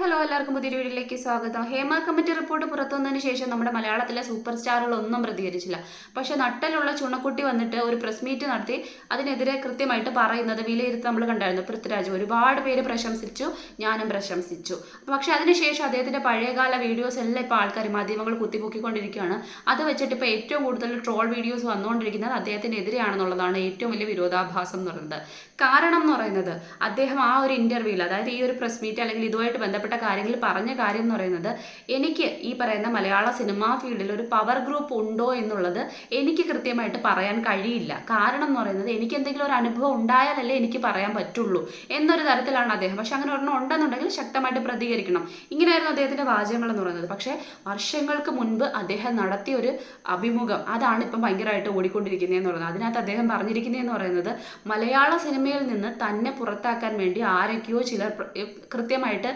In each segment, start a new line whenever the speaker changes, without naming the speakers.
Hello എല്ലാവർക്കും പുതിയൊരു വീഡിയോയിലേക്ക് സ്വാഗതം. ഹേമ കമ്മിറ്റി റിപ്പോർട്ട് പുറത്തു വന്നതിന് ശേഷം നമ്മുടെ മലയാളത്തിലെ സൂപ്പർ സ്റ്റാറുകളൊന്നും പ്രതികരിച്ചില്ല. പക്ഷേ നട്ടലുള്ള ചുണക്കുട്ടി വന്നിട്ട് ഒരു പ്രസ് മീറ്റ് നടത്തി അതിനെതിരെ കൃത്യമായിട്ട് പറയുന്നത് വിലയിരുത്തി നമ്മൾ കണ്ടായിരുന്നു. പൃഥ്വിരാജ് ഒരുപാട് പേര് പ്രശംസിച്ചു ഞാനും പ്രശംസിച്ചു. പക്ഷേ അതിനുശേഷം അദ്ദേഹത്തിന്റെ പഴയകാല വീഡിയോസ് എല്ലാം ഇപ്പോൾ ആൾക്കാർ മാധ്യമങ്ങൾ കുത്തിപ്പൊക്കിക്കൊണ്ടിരിക്കുകയാണ്. അത് വെച്ചിട്ട് ഇപ്പോൾ ഏറ്റവും കൂടുതൽ ട്രോൾ വീഡിയോസ് വന്നുകൊണ്ടിരിക്കുന്നത് അദ്ദേഹത്തിനെതിരെയാണെന്നുള്ളതാണ് ഏറ്റവും വലിയ വിരോധാഭാസം എന്ന് പറയുന്നത്. കാരണം എന്ന് പറയുന്നത് അദ്ദേഹം ആ ഒരു ഇന്റർവ്യൂവിൽ അതായത് ഈ ഒരു പ്രസ് മീറ്റ് അല്ലെങ്കിൽ ഇതുമായിട്ട് ബന്ധപ്പെട്ട കാര്യങ്ങളിൽ പറഞ്ഞ കാര്യം എന്ന് പറയുന്നത് എനിക്ക് ഈ പറയുന്ന മലയാള സിനിമാ ഫീൽഡിൽ ഒരു പവർ ഗ്രൂപ്പ് ഉണ്ടോ എന്നുള്ളത് എനിക്ക് കൃത്യമായിട്ട് പറയാൻ കഴിയില്ല. കാരണം എന്ന് പറയുന്നത് എനിക്ക് എന്തെങ്കിലും ഒരു അനുഭവം ഉണ്ടായാലല്ലേ എനിക്ക് പറയാൻ പറ്റുള്ളൂ എന്നൊരു തരത്തിലാണ് അദ്ദേഹം. പക്ഷെ അങ്ങനെ ഒരെണ്ണം ഉണ്ടെന്നുണ്ടെങ്കിൽ ശക്തമായിട്ട് പ്രതികരിക്കണം. ഇങ്ങനെയായിരുന്നു അദ്ദേഹത്തിന്റെ വാചകങ്ങൾ എന്ന് പറയുന്നത്. പക്ഷേ വർഷങ്ങൾക്ക് മുൻപ് അദ്ദേഹം നടത്തിയ ഒരു അഭിമുഖം അതാണ് ഇപ്പം ഭയങ്കരമായിട്ട് ഓടിക്കൊണ്ടിരിക്കുന്നതെന്ന് പറയുന്നത്. അതിനകത്ത് അദ്ദേഹം പറഞ്ഞിരിക്കുന്നതെന്ന് പറയുന്നത് മലയാള സിനിമയിൽ നിന്ന് തന്നെ പുറത്താക്കാൻ വേണ്ടി ആരൊക്കെയോ ചിലർ കൃത്യമായിട്ട്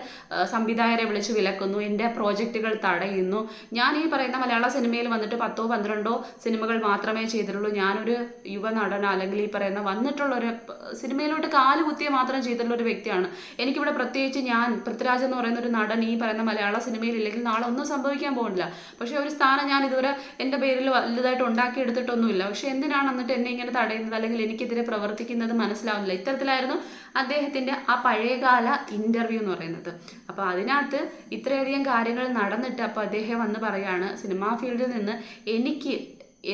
സംവിധായകരെ വിളിച്ച് വിലക്കുന്നു എന്റെ പ്രോജക്റ്റുകൾ തടയുന്നു. ഞാൻ ഈ പറയുന്ന മലയാള സിനിമയിൽ വന്നിട്ട് പത്തോ പന്ത്രണ്ടോ സിനിമകൾ മാത്രമേ ചെയ്തിട്ടുള്ളൂ. ഞാനൊരു യുവ നടൻ അല്ലെങ്കിൽ ഈ പറയുന്ന വന്നിട്ടുള്ള ഒരു സിനിമയിലോട്ട് കാൽ കുത്തിയ മാത്രം ചെയ്തിട്ടുള്ള ഒരു വ്യക്തിയാണ്. എനിക്കിവിടെ പ്രത്യേകിച്ച് ഞാൻ പൃഥ്വിരാജ് എന്ന് പറയുന്ന ഒരു നടൻ ഈ പറയുന്ന മലയാള സിനിമയിൽ ഇല്ലെങ്കിൽ നാളെ ഒന്നും സംഭവിക്കാൻ പോകുന്നില്ല. പക്ഷേ ഒരു സ്ഥാനം ഞാൻ ഇതുവരെ എന്റെ പേരിൽ വലുതായിട്ട് ഉണ്ടാക്കിയെടുത്തിട്ടൊന്നുമില്ല. പക്ഷേ എന്തിനാണ് എന്നിട്ട് എന്നെ ഇങ്ങനെ തടയുന്നത്? അല്ലെങ്കിൽ എനിക്കെതിരെ പ്രവർത്തിക്കുന്നത് മനസ്സിലാവുന്നില്ല. ഇത്തരത്തിലായിരുന്നു അദ്ദേഹത്തിന്റെ ആ പഴയകാല ഇന്റർവ്യൂ എന്ന് പറയുന്നത്. അപ്പോൾ അതിനകത്ത് ഇത്രയധികം കാര്യങ്ങൾ നടന്നിട്ട് അപ്പോൾ അദ്ദേഹം വന്ന് പറയാണ് സിനിമാ ഫീൽഡിൽ നിന്ന് എനിക്ക്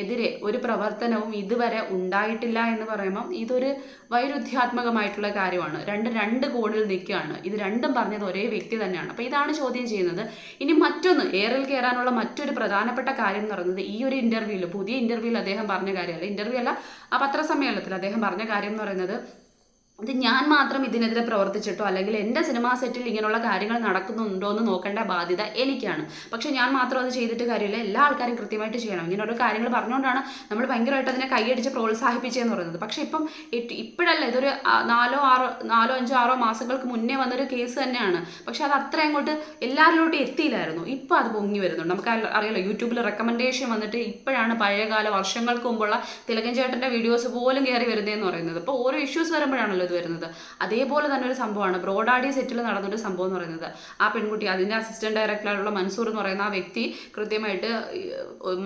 എതിരെ ഒരു പ്രവർത്തനവും ഇതുവരെ ഉണ്ടായിട്ടില്ല എന്ന് പറയുമ്പം ഇതൊരു വൈരുദ്ധ്യാത്മകമായിട്ടുള്ള കാര്യമാണ്. രണ്ട് രണ്ട് കോണിൽ നിൽക്കുകയാണ്. ഇത് രണ്ടും പറഞ്ഞത് ഒരേ വ്യക്തി തന്നെയാണ്. അപ്പോൾ ഇതാണ് ചോദ്യം ചെയ്യുന്നത്. ഇനി മറ്റൊന്ന് എയറിൽ കയറാനുള്ള മറ്റൊരു പ്രധാനപ്പെട്ട കാര്യം എന്ന് പറയുന്നത് ഈ ഒരു ഇന്റർവ്യൂവിൽ പുതിയ ഇന്റർവ്യൂവിൽ അദ്ദേഹം പറഞ്ഞ കാര്യമല്ല. ഇന്റർവ്യൂ അല്ല ആ പത്രസമ്മേളനത്തിൽ അദ്ദേഹം പറഞ്ഞ കാര്യം എന്ന് പറയുന്നത് ഇത് ഞാൻ മാത്രം ഇതിനെതിരെ പ്രവർത്തിച്ചിട്ടോ അല്ലെങ്കിൽ എന്റെ സിനിമാ സെറ്റിൽ ഇങ്ങനെയുള്ള കാര്യങ്ങൾ നടക്കുന്നുണ്ടോ എന്ന് നോക്കേണ്ട ബാധ്യത എനിക്കാണ്. പക്ഷെ ഞാൻ മാത്രം അത് ചെയ്തിട്ട് കാര്യമില്ല. എല്ലാ ആൾക്കാരും കൃത്യമായിട്ട് ചെയ്യണം. ഇങ്ങനെ ഓരോ കാര്യങ്ങൾ പറഞ്ഞുകൊണ്ടാണ് നമ്മൾ ഭയങ്കരമായിട്ട് അതിനെ കൈയടിച്ച് പ്രോത്സാഹിപ്പിച്ചതെന്ന് പറയുന്നത്. പക്ഷെ ഇപ്പം ഇപ്പോഴല്ല ഇതൊരു നാലോ ആറോ നാലോ അഞ്ചോ ആറോ മാസങ്ങൾക്ക് മുന്നേ വന്നൊരു കേസ് തന്നെയാണ്. പക്ഷെ അത് അത്ര അങ്ങോട്ട് എല്ലാവരിലോട്ടും എത്തിയില്ലായിരുന്നു. ഇപ്പോൾ അത് പൊങ്ങി വരുന്നുണ്ട്. നമുക്ക് അറിയാലോ യൂട്യൂബിൽ റെക്കമെൻഡേഷൻ വന്നിട്ട് ഇപ്പോഴാണ് പഴയകാല വർഷങ്ങൾക്ക് മുമ്പുള്ള തിലകൻ ചേട്ടന്റെ വീഡിയോസ് പോലും കയറി വരുന്നതെന്ന് പറയുന്നത്. അപ്പോൾ ഓരോ ഇഷ്യൂസ് വരുമ്പോഴാണല്ലോ വരുന്നത് അതേപോലെ തന്നെ ഒരു സംഭവമാണ്. ബ്രോഡാഡി സെറ്റിൽ നടന്നൊരു സംഭവം എന്ന് പറയുന്നത്. ആ പെൺകുട്ടി അതിന്റെ അസിസ്റ്റന്റ് ഡയറക്ടറായിട്ടുള്ള മൻസൂർ എന്ന് പറയുന്ന ആ വ്യക്തി കൃത്യമായിട്ട്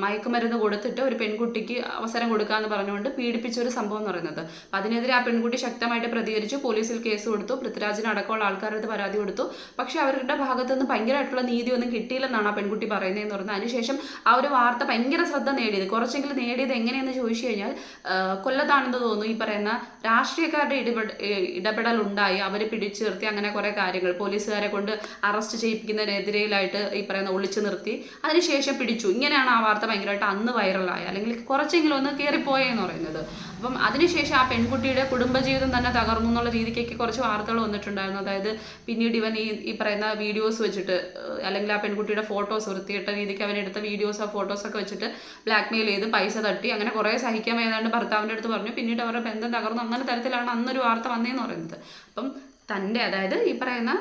മയക്കുമരുന്ന് കൊടുത്തിട്ട് ഒരു പെൺകുട്ടിക്ക് അവസരം കൊടുക്കാന്ന് പറഞ്ഞുകൊണ്ട് പീഡിപ്പിച്ച ഒരു സംഭവം എന്ന് പറയുന്നത്. അപ്പം അതിനെതിരെ ആ പെൺകുട്ടി ശക്തമായിട്ട് പ്രതികരിച്ചു. പോലീസിൽ കേസ് കൊടുത്തു. പൃഥ്വിരാജിന് അടക്കമുള്ള ആൾക്കാരുടെ പരാതി കൊടുത്തു. പക്ഷേ അവരുടെ ഭാഗത്തുനിന്ന് ഭയങ്കരമായിട്ടുള്ള നീതിയൊന്നും കിട്ടിയില്ലെന്നാണ് ആ പെൺകുട്ടി പറയുന്നതെന്ന് പറയുന്നത്. അതിനുശേഷം ആ ഒരു വാർത്ത ഭയങ്കര ശ്രദ്ധ നേടിയത്. കുറച്ചെങ്കിലും നേടിയത് എങ്ങനെയെന്ന് ചോദിച്ചു കഴിഞ്ഞാൽ കൊല്ലത്താണെന്ന് തോന്നുന്നു ഈ പറയുന്ന രാഷ്ട്രീയക്കാരുടെ ഇടപെട ഏ, ഇടപെടൽ ഉണ്ടായി അവരെ പിടിച്ചു നിർത്തി. അങ്ങനെ കുറേ കാര്യങ്ങൾ. പോലീസുകാരെ കൊണ്ട് അറസ്റ്റ് ചെയ്യിപ്പിക്കുന്നതിനെതിരെയായിട്ട് ഈ പറയുന്ന ഒളിച്ചു നിർത്തി. അതിനുശേഷം പിടിച്ചു. ഇങ്ങനെയാണ് ആ വാർത്ത ഭയങ്കരമായിട്ട് അന്ന് വൈറലായ അല്ലെങ്കിൽ കുറച്ചെങ്കിലും ഒന്ന് കയറിപ്പോയെന്ന് പറയുന്നത്. അപ്പം അതിനുശേഷം ആ പെൺകുട്ടിയുടെ കുടുംബജീവിതം തന്നെ തകർന്നു എന്നുള്ള രീതിക്കൊക്കെ കുറച്ച് വാർത്തകൾ വന്നിട്ടുണ്ടായിരുന്നു. അതായത് പിന്നീട് ഇവൻ ഈ ഈ പറയുന്ന വീഡിയോസ് വെച്ചിട്ട് അല്ലെങ്കിൽ ആ പെൺകുട്ടിയുടെ ഫോട്ടോസ് വൃത്തിയിട്ട രീതിക്ക് അവൻ എടുത്ത വീഡിയോസ് ആ ഫോട്ടോസൊക്കെ വെച്ചിട്ട് ബ്ലാക്ക് മെയിൽ ചെയ്ത് പൈസ തട്ടി അങ്ങനെ കുറേ സഹിക്കാൻ ഏതാണ്ട് ഭർത്താവിന്റെ അടുത്ത് പറഞ്ഞു. പിന്നീട് അവരുടെ ബന്ധം തകർന്നു. അങ്ങനെ തരത്തിലാണ് അന്നൊരു വാർത്ത വന്നതെന്ന് പറയുന്നത്. അപ്പം തന്റെ അതായത് ഈ പറയുന്ന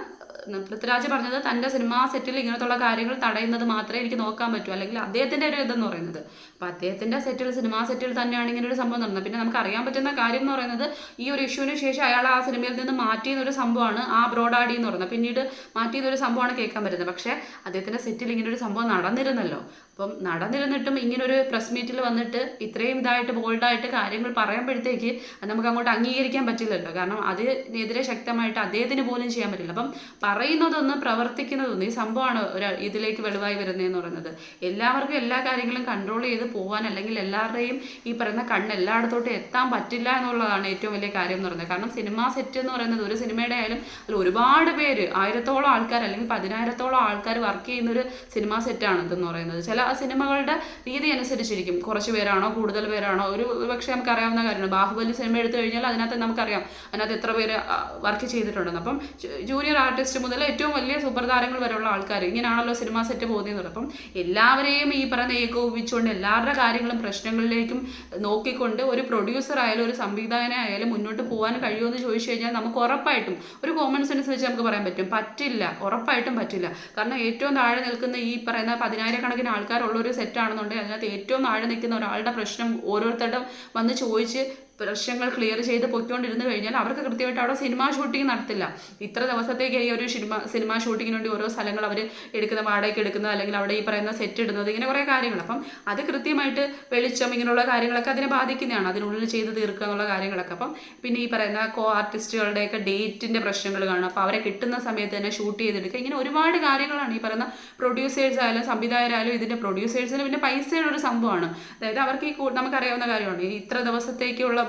പൃഥ്വിരാജ് പറഞ്ഞത് തന്റെ സിനിമാ സെറ്റിൽ ഇങ്ങനത്തുള്ള കാര്യങ്ങൾ തടയുന്നത് മാത്രമേ എനിക്ക് നോക്കാൻ പറ്റൂ. അല്ലെങ്കിൽ അദ്ദേഹത്തിന്റെ ഒരു ഇതെന്ന് പറയുന്നത്. അപ്പോൾ അദ്ദേഹത്തിന്റെ സെറ്റിൽ സിനിമാ സെറ്റിൽ തന്നെയാണ് ഇങ്ങനെ ഒരു സംഭവം നടന്നത്. പിന്നെ നമുക്ക് അറിയാൻ പറ്റുന്ന കാര്യം എന്ന് പറയുന്നത് ഈ ഒരു ഇഷ്യൂവിന് ശേഷം അയാൾ ആ സിനിമയിൽ നിന്ന് മാറ്റിയ ഒരു സംഭവമാണ് ആ ബ്രോഡാഡി എന്ന് പറയുന്നത്. പിന്നീട് മാറ്റിയെന്നൊരു സംഭവമാണ് കേൾക്കാൻ പറ്റുന്നത്. പക്ഷേ അദ്ദേഹത്തിന്റെ സെറ്റിൽ ഇങ്ങനെ ഒരു സംഭവം നടന്നിരുന്നല്ലോ. അപ്പം നടന്നിരുന്നിട്ടും ഇങ്ങനൊരു പ്രസ് മീറ്റിൽ വന്നിട്ട് ഇത്രയും ഇതായിട്ട് ബോൾഡായിട്ട് കാര്യങ്ങൾ പറയുമ്പോഴത്തേക്ക് അത് നമുക്ക് അങ്ങോട്ട് അംഗീകരിക്കാൻ പറ്റില്ലല്ലോ. കാരണം അതിനെതിരെ ശക്തമായിട്ട് അദ്ദേഹത്തിന് പോലും ചെയ്യാൻ പറ്റില്ല. അപ്പം പറയുന്നതൊന്ന് പ്രവർത്തിക്കുന്നതൊന്ന് ഈ സംഭവമാണ് ഒരു ഇതിലേക്ക് വെളിവായി വരുന്നതെന്ന് പറയുന്നത്. എല്ലാവർക്കും എല്ലാ കാര്യങ്ങളും കൺട്രോൾ ചെയ്ത് പോകാൻ അല്ലെങ്കിൽ എല്ലാവരുടെയും ഈ പറയുന്ന കണ്ണ് എല്ലായിടത്തോട്ടും എത്താൻ പറ്റില്ല എന്നുള്ളതാണ് ഏറ്റവും വലിയ കാര്യം എന്ന് പറയുന്നത്. കാരണം സിനിമാ സെറ്റ് എന്ന് പറയുന്നത് ഒരു സിനിമയുടെ ആയാലും അതിൽ ഒരുപാട് പേര് ആയിരത്തോളം ആൾക്കാർ അല്ലെങ്കിൽ പതിനായിരത്തോളം ആൾക്കാർ വർക്ക് ചെയ്യുന്ന ഒരു സിനിമാ സെറ്റാണ് ഇതെന്ന് പറയുന്നത്. ചില സിനിമകളുടെ രീതി അനുസരിച്ചിരിക്കും. കുറച്ച് പേരാണോ കൂടുതൽ പേരാണോ? ഒരു പക്ഷേ നമുക്ക് അറിയാവുന്ന കാര്യമാണ് ബാഹുബലി സിനിമ എടുത്തു കഴിഞ്ഞാൽ അതിനകത്ത് നമുക്കറിയാം അതിനകത്ത് എത്ര പേര് വർക്ക് ചെയ്തിട്ടുണ്ടെന്ന്. അപ്പം ജൂനിയർ ആർട്ടിസ്റ്റ് മുതൽ ഏറ്റവും വലിയ സൂപ്പർ താരങ്ങൾ വരെയുള്ള ആൾക്കാർ ഇങ്ങനെയാണല്ലോ സിനിമ സെറ്റ് പോകുന്നത്. അപ്പം എല്ലാവരെയും ഈ പറയുന്ന ഏകോപിച്ചുകൊണ്ട് എല്ലാവരുടെ കാര്യങ്ങളും പ്രശ്നങ്ങളിലേക്കും നോക്കിക്കൊണ്ട് ഒരു പ്രൊഡ്യൂസർ ആയാലും ഒരു സംവിധായകനായാലും മുന്നോട്ട് പോകാൻ കഴിയുമെന്ന് ചോദിച്ചു കഴിഞ്ഞാൽ നമുക്ക് ഉറപ്പായിട്ടും ഒരു കോമൺ സെൻസ് വെച്ച് നമുക്ക് പറയാൻ പറ്റും. പറ്റില്ല. ഉറപ്പായിട്ടും പറ്റില്ല. കാരണം ഏറ്റവും താഴെ നിൽക്കുന്ന ഈ പറയുന്ന പതിനായിരക്കണക്കിന് ആൾക്കാരുള്ള ഒരു സെറ്റാണെന്നുണ്ടെങ്കിൽ അതിനകത്ത് ഏറ്റവും താഴെ നിൽക്കുന്ന ഒരാളുടെ പ്രശ്നം ഓരോരുത്തരുടെ വന്ന് ചോദിച്ച് പ്രശ്നങ്ങൾ ക്ലിയർ ചെയ്ത് പൊയ്ക്കൊണ്ടിരുന്നു കഴിഞ്ഞാൽ അവർക്ക് കൃത്യമായിട്ട് അവിടെ സിനിമ ഷൂട്ടിംഗ് നടത്തില്ല. ഇത്ര ദിവസത്തേക്ക് ഈ ഒരു സിനിമ സിനിമ ഷൂട്ടിങ്ങിന് വേണ്ടി ഓരോ സ്ഥലങ്ങൾ അവർ എടുക്കുന്ന വാടകയ്ക്ക് എടുക്കുന്നത് അല്ലെങ്കിൽ അവിടെ ഈ പറയുന്ന സെറ്റ് ഇടുന്നത് ഇങ്ങനെ കുറേ കാര്യങ്ങൾ. അപ്പം അത് കൃത്യമായിട്ട് വെളിച്ചം ഇങ്ങനെയുള്ള കാര്യങ്ങളൊക്കെ അതിനെ ബാധിക്കുന്നതാണ്. അതിനുള്ളിൽ ചെയ്ത് തീർക്കുക എന്നുള്ള കാര്യങ്ങളൊക്കെ. അപ്പം പിന്നെ ഈ പറയുന്ന കോ ആർട്ടിസ്റ്റുകളുടെയൊക്കെ ഡേറ്റിന്റെ പ്രശ്നങ്ങൾ കാണും. അപ്പോൾ അവരെ കിട്ടുന്ന സമയത്ത് തന്നെ ഷൂട്ട് ചെയ്തെടുക്കുക. ഇങ്ങനെ ഒരുപാട് കാര്യങ്ങളാണ് ഈ പറയുന്ന പ്രൊഡ്യൂസേഴ്സ് ആയാലും സംവിധായകരായാലും ഇതിന്റെ പ്രൊഡ്യൂസേഴ്സിന് പിന്നെ പൈസയുടെ ഒരു സംഭവമാണ്. അതായത് അവർക്ക് ഈ നമുക്കറിയാവുന്ന കാര്യമാണ്. ഇത്ര ദിവസത്തേക്കുള്ള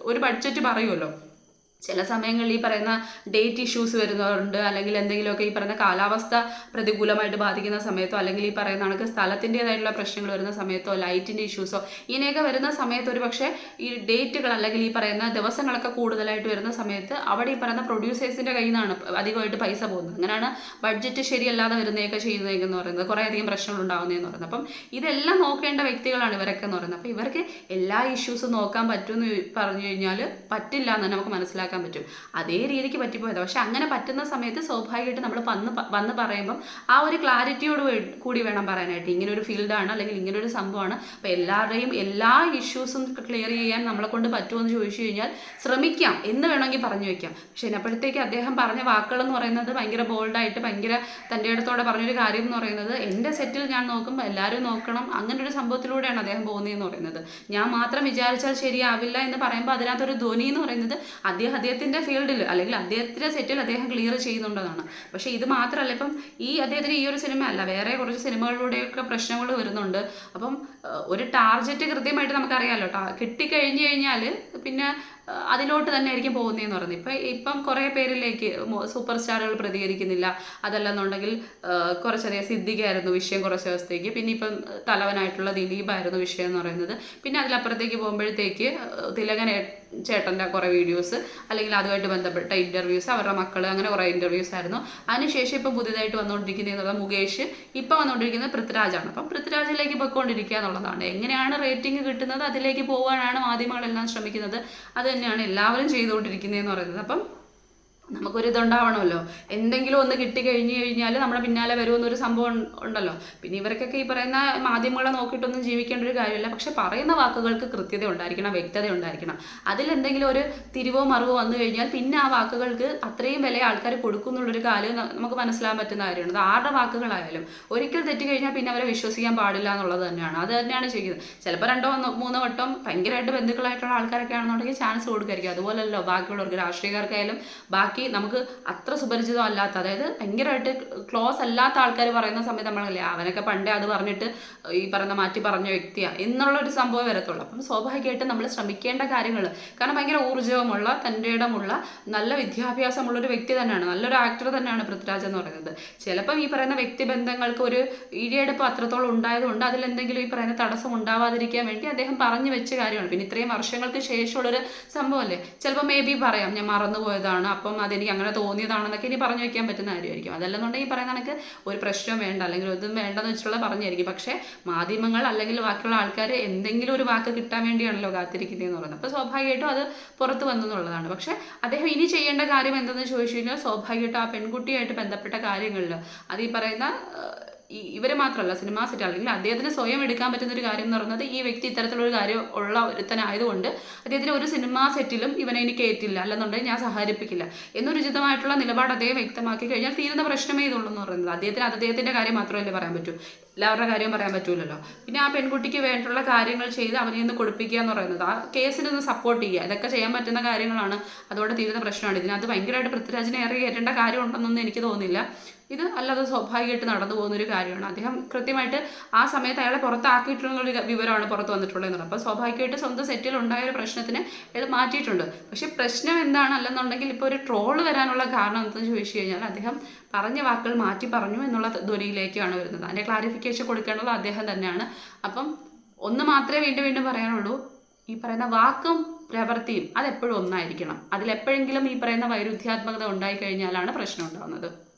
ഒരു ബഡ്ജറ്റ് പറയുമല്ലോ ചില സമയങ്ങളിൽ ഈ പറയുന്ന ഡേറ്റ് ഇഷ്യൂസ് വരുന്നവരുണ്ട് അല്ലെങ്കിൽ എന്തെങ്കിലുമൊക്കെ ഈ പറയുന്ന കാലാവസ്ഥ പ്രതികൂലമായിട്ട് ബാധിക്കുന്ന സമയത്തോ അല്ലെങ്കിൽ ഈ പറയുന്ന കണക്ക് സ്ഥലത്തിന്റെതായിട്ടുള്ള പ്രശ്നങ്ങൾ വരുന്ന സമയത്തോ ലൈറ്റിന്റെ ഇഷ്യൂസോ ഇങ്ങനെയൊക്കെ വരുന്ന സമയത്ത് ഒരു പക്ഷേ ഈ ഡേറ്റുകൾ അല്ലെങ്കിൽ ഈ പറയുന്ന ദിവസങ്ങളൊക്കെ കൂടുതലായിട്ട് വരുന്ന സമയത്ത് അവിടെ ഈ പറയുന്ന പ്രൊഡ്യൂസേഴ്സിന്റെ കയ്യിൽ നിന്നാണ് അധികമായിട്ട് പൈസ പോകുന്നത്. അങ്ങനെയാണ് ബഡ്ജറ്റ് ശരിയല്ലാതെ വരുന്നതൊക്കെ ചെയ്യുന്നതെന്ന് പറയുന്നത്. കുറേ അധികം പ്രശ്നങ്ങൾ ഉണ്ടാകുന്നതെന്ന് പറയുന്നത്. അപ്പം ഇതെല്ലാം നോക്കേണ്ട വ്യക്തികളാണ് ഇവരൊക്കെ എന്ന് പറയുന്നത്. അപ്പോൾ ഇവർക്ക് എല്ലാ ഇഷ്യൂസും നോക്കാൻ പറ്റുമെന്ന് പറഞ്ഞു കഴിഞ്ഞാൽ പറ്റില്ല എന്ന് തന്നെ നമുക്ക് മനസ്സിലാക്കാൻ പറ്റും. അതേ രീതിക്ക് പറ്റിപ്പോയത്. പക്ഷെ അങ്ങനെ പറ്റുന്ന സമയത്ത് സ്വാഭാവികമായിട്ട് നമ്മൾ വന്ന് വന്ന് പറയുമ്പം ആ ഒരു ക്ലാരിറ്റിയോട് കൂടി വേണം പറയാനായിട്ട്. ഇങ്ങനെ ഒരു ഫീൽഡാണ് അല്ലെങ്കിൽ ഇങ്ങനെ ഒരു സംഭവമാണ്. അപ്പോൾ എല്ലാവരുടെയും എല്ലാ ഇഷ്യൂസും ക്ലിയർ ചെയ്യാൻ നമ്മളെ കൊണ്ട് പറ്റുമെന്ന് ചോദിച്ചു കഴിഞ്ഞാൽ ശ്രമിക്കാം. എന്ന് വേണമെങ്കിൽ പറഞ്ഞു വെക്കാം. പക്ഷെ എന്നപ്പോഴത്തേക്ക് അദ്ദേഹം പറഞ്ഞ വാക്കുകൾ എന്ന് പറയുന്നത് ഭയങ്കര ബോൾഡായിട്ട് ഭയങ്കര തന്റെ ഇടത്തോടെ പറഞ്ഞൊരു കാര്യം എന്ന് പറയുന്നത് എന്റെ സെറ്റിൽ ഞാൻ നോക്കുമ്പോൾ എല്ലാവരും നോക്കണം. അങ്ങനെ ഒരു സംഭവത്തിലൂടെയാണ് അദ്ദേഹം പോകുന്നതെന്ന് പറയുന്നത്. ഞാൻ മാത്രം വിചാരിച്ചാൽ ശരിയാവില്ല എന്ന് പറയുമ്പോൾ അതിനകത്തൊരു ധ്വനി എന്ന് പറയുന്നത് അദ്ദേഹം അദ്ദേഹത്തിന്റെ ഫീൽഡിൽ അല്ലെങ്കിൽ അദ്ദേഹത്തിന്റെ സെറ്റിൽ അദ്ദേഹം ക്ലിയർ ചെയ്യുന്നുണ്ടെന്നാണ്. പക്ഷേ ഇത് മാത്രമല്ല ഇപ്പം ഈ അദ്ദേഹത്തിന് ഈ ഒരു സിനിമ അല്ല വേറെ കുറച്ച് സിനിമകളിലൂടെയൊക്കെ പ്രശ്നങ്ങൾ വരുന്നുണ്ട്. അപ്പം ഒരു ടാർജറ്റ് കൃത്യമായിട്ട് നമുക്കറിയാമല്ലോ കിട്ടിക്കഴിഞ്ഞ് കഴിഞ്ഞാൽ പിന്നെ അതിലോട്ട് തന്നെ ആയിരിക്കും പോകുന്നതെന്ന് പറയുന്നത്. ഇപ്പം ഇപ്പം കുറേ പേരിലേക്ക് സൂപ്പർ സ്റ്റാറുകൾ പ്രതികരിക്കുന്നില്ല. അതല്ലെന്നുണ്ടെങ്കിൽ കുറച്ചധികം സിദ്ധിക്കായിരുന്നു വിഷയം കുറച്ച് ദിവസത്തേക്ക്. പിന്നെ ഇപ്പം തലവനായിട്ടുള്ള ദിലീപായിരുന്നു വിഷയം എന്ന് പറയുന്നത്. പിന്നെ അതിലപ്പുറത്തേക്ക് പോകുമ്പോഴത്തേക്ക് തിലകൻ ചേട്ടന്റെ കുറേ വീഡിയോസ് അല്ലെങ്കിൽ അതുമായിട്ട് ബന്ധപ്പെട്ട ഇന്റർവ്യൂസ് അവരുടെ മക്കൾ അങ്ങനെ കുറേ ഇന്റർവ്യൂസ് ആയിരുന്നു. അതിനുശേഷം ഇപ്പോൾ പുതിയതായിട്ട് വന്നുകൊണ്ടിരിക്കുന്നത് എന്ന് മുകേഷ് ഇപ്പോൾ വന്നുകൊണ്ടിരിക്കുന്നത് പൃഥ്വിരാജാണ്. അപ്പം പൃഥ്വിരാജിലേക്ക് പോയിക്കൊണ്ടിരിക്കുക എന്നുള്ളതാണ്. എങ്ങനെയാണ് റേറ്റിംഗ് കിട്ടുന്നത് അതിലേക്ക് പോകാനാണ് മാധ്യമങ്ങളെല്ലാം ശ്രമിക്കുന്നത്. അത് തന്നെയാണ് എല്ലാവരും ചെയ്തുകൊണ്ടിരിക്കുന്നതെന്ന് പറയുന്നത്. അപ്പം നമുക്കൊരു ഇതുണ്ടാവണമല്ലോ എന്തെങ്കിലും ഒന്ന് കിട്ടി കഴിഞ്ഞു കഴിഞ്ഞാൽ നമ്മുടെ പിന്നാലെ വരുമെന്നൊരു സംഭവം ഉണ്ടല്ലോ. പിന്നെ ഇവർക്കൊക്കെ ഈ പറയുന്ന മാധ്യമങ്ങളെ നോക്കിയിട്ടൊന്നും ജീവിക്കേണ്ട ഒരു കാര്യമില്ല. പക്ഷെ പറയുന്ന വാക്കുകൾക്ക് കൃത്യത ഉണ്ടായിരിക്കണം വ്യക്തത ഉണ്ടായിരിക്കണം. അതിലെന്തെങ്കിലും ഒരു തിരിവോ മറിവോ വന്നു കഴിഞ്ഞാൽ പിന്നെ ആ വാക്കുകൾക്ക് അത്രയും വില ആൾക്കാർ കൊടുക്കുന്നുള്ളൊരു കാര്യം നമുക്ക് മനസ്സിലാൻ പറ്റുന്ന കാര്യമാണ്. അത് ആരുടെ വാക്കുകളായാലും ഒരിക്കൽ തെറ്റി കഴിഞ്ഞാൽ പിന്നെ അവരെ വിശ്വസിക്കാൻ പാടില്ല എന്നുള്ളത് തന്നെയാണ്. അത് തന്നെയാണ് ചെയ്യുന്നത്. ചിലപ്പോൾ രണ്ടോ മൂന്നോ വട്ടം ഭയങ്കരമായിട്ട് ബന്ധുക്കളായിട്ടുള്ള ആൾക്കാരൊക്കെ ആണെന്നുണ്ടെങ്കിൽ ചാൻസ് കൊടുക്കായിരിക്കും. അതുപോലല്ലോ ബാക്കിയുള്ളവർക്ക് രാഷ്ട്രീയക്കാർക്കായാലും ബാക്കി നമുക്ക് അത്ര സുപരിചിതം അല്ലാത്ത അതായത് ഭയങ്കരമായിട്ട് ക്ലോസ് അല്ലാത്ത ആൾക്കാർ പറയുന്ന സമയത്ത് നമ്മളല്ലേ അവനൊക്കെ പണ്ടേ അത് പറഞ്ഞിട്ട് ഈ പറയുന്ന മാറ്റി പറഞ്ഞ വ്യക്തിയാണ് എന്നുള്ള ഒരു സംഭവം വരത്തുള്ളൂ. അപ്പം സ്വാഭാവികമായിട്ട് നമ്മൾ ശ്രമിക്കേണ്ട കാര്യങ്ങൾ കാരണം ഭയങ്കര ഊർജവുമുള്ള തന്റെ ഇടമുള്ള നല്ല വിദ്യാഭ്യാസമുള്ള ഒരു വ്യക്തി തന്നെയാണ് നല്ലൊരു ആക്ടർ തന്നെയാണ് പൃഥ്വിരാജ് എന്ന് പറയുന്നത്. ചിലപ്പം ഈ പറയുന്ന വ്യക്തിബന്ധങ്ങൾക്ക് ഒരു ഈടിയെടുപ്പ് അത്രത്തോളം ഉണ്ടായതുകൊണ്ട് അതിലെന്തെങ്കിലും ഈ പറയുന്ന തടസ്സം ഉണ്ടാവാതിരിക്കാൻ വേണ്ടി അദ്ദേഹം പറഞ്ഞു വെച്ച കാര്യമാണ്. പിന്നെ ഇത്രയും വർഷങ്ങൾക്ക് ശേഷമുള്ളൊരു സംഭവമല്ലേ? ചിലപ്പോൾ മേ ബി പറയാം ഞാൻ മറന്നുപോയതാണ് അപ്പം അതെനിക്ക് അങ്ങനെ തോന്നിയതാണെന്നൊക്കെ ഇനി പറഞ്ഞു വെക്കാൻ പറ്റുന്ന കാര്യമായിരിക്കും. അതല്ലെന്നുണ്ടെങ്കിൽ പറയുന്ന കണക്ക് ഒരു പ്രശ്നം വേണ്ട അല്ലെങ്കിൽ ഒന്നും വേണ്ടെന്ന് വെച്ചിട്ടുള്ള പറഞ്ഞായിരിക്കും. പക്ഷേ മാധ്യമങ്ങൾ അല്ലെങ്കിൽ ബാക്കിയുള്ള ആൾക്കാർ എന്തെങ്കിലും ഒരു വാക്ക് കിട്ടാൻ വേണ്ടിയാണല്ലോ കാത്തിരിക്കുന്നതെന്ന് പറയുന്നത്. അപ്പോൾ സ്വാഭാവികമായിട്ടും അത് പുറത്ത് വന്നെന്നുള്ളതാണ്. പക്ഷേ അദ്ദേഹം ഇനി ചെയ്യേണ്ട കാര്യം എന്തെന്ന് ചോദിച്ചു കഴിഞ്ഞാൽ സ്വാഭാവികമായിട്ടും ആ പെൺകുട്ടിയായിട്ട് ബന്ധപ്പെട്ട കാര്യങ്ങളിൽ അത് ഈ പറയുന്ന ഈ ഇവർ മാത്രമല്ല സിനിമാ സെറ്റ് അല്ലെങ്കിൽ അദ്ദേഹത്തിന് സ്വയം എടുക്കാൻ പറ്റുന്ന ഒരു കാര്യം എന്ന് പറയുന്നത് ഈ വ്യക്തി ഇത്തരത്തിലൊരു കാര്യം ഉള്ള ഒരുത്തനായതുകൊണ്ട് അദ്ദേഹത്തിന് ഒരു സിനിമാ സെറ്റിലും ഇവനെ എനിക്ക് കയറ്റില്ല അല്ലെന്നുണ്ടെങ്കിൽ ഞാൻ സഹകരിപ്പിക്കില്ല. എന്നൊരുചിതമായിട്ടുള്ള നിലപാട് അദ്ദേഹം വ്യക്തമാക്കി കഴിഞ്ഞാൽ തീരുന്ന പ്രശ്നമേ ഇതുള്ളൂ എന്ന് പറയുന്നത്. അദ്ദേഹത്തിന് അദ്ദേഹത്തിന്റെ കാര്യം മാത്രമല്ലേ പറയാൻ പറ്റൂ. എല്ലാവരുടെ കാര്യം പറയാൻ പറ്റൂലല്ലോ. പിന്നെ ആ പെൺകുട്ടിക്ക് വേണ്ടിയുള്ള കാര്യങ്ങൾ ചെയ്ത് അവനെ ഒന്ന് കൊടുപ്പിക്കുക എന്ന് പറയുന്നത്. ആ കേസിനൊന്ന് സപ്പോർട്ട് ചെയ്യുക. ഇതൊക്കെ ചെയ്യാൻ പറ്റുന്ന കാര്യങ്ങളാണ്. അതോടെ തീരുന്ന പ്രശ്നമാണ്. ഇതിനകത്ത് ഭയങ്കരമായിട്ട് പൃഥ്വിരാജിനെ ഇറങ്ങി കയറ്റേണ്ട കാര്യമുണ്ടെന്നൊന്നും എനിക്ക് തോന്നുന്നില്ല. ഇത് അല്ലാതെ സ്വാഭാവികമായിട്ട് നടന്നു പോകുന്ന ഒരു കാര്യമാണ്. അദ്ദേഹം കൃത്യമായിട്ട് ആ സമയത്ത് അയാളെ പുറത്താക്കിയിട്ടുള്ളൊരു വിവരമാണ് പുറത്ത് വന്നിട്ടുള്ളത് അപ്പോൾ സ്വാഭാവികമായിട്ട് സ്വന്തം സെറ്റിൽ ഉണ്ടായ ഒരു പ്രശ്നത്തിന് അയാൾ മാറ്റിയിട്ടുണ്ട്. പക്ഷെ പ്രശ്നം എന്താണ് അല്ലെന്നുണ്ടെങ്കിൽ ഇപ്പോൾ ഒരു ട്രോൾ വരാനുള്ള കാരണം എന്തെന്ന് ചോദിച്ചു കഴിഞ്ഞാൽ അദ്ദേഹം പറഞ്ഞ വാക്കുകൾ മാറ്റി പറഞ്ഞു എന്നുള്ള ധ്വനിയിലേക്കാണ് വരുന്നത്. അതിന്റെ ക്ലാരിഫിക്കേഷൻ കൊടുക്കേണ്ടത് അദ്ദേഹം തന്നെയാണ്. അപ്പം ഒന്ന് മാത്രമേ വീണ്ടും വീണ്ടും പറയാനുള്ളൂ ഈ പറയുന്ന വാക്കും പ്രവൃത്തിയും അതെപ്പോഴും ഒന്നായിരിക്കണം. അതിലെപ്പോഴെങ്കിലും ഈ പറയുന്ന വൈരുദ്ധ്യാത്മകത ഉണ്ടായിക്കഴിഞ്ഞാലാണ് പ്രശ്നം ഉണ്ടാകുന്നത്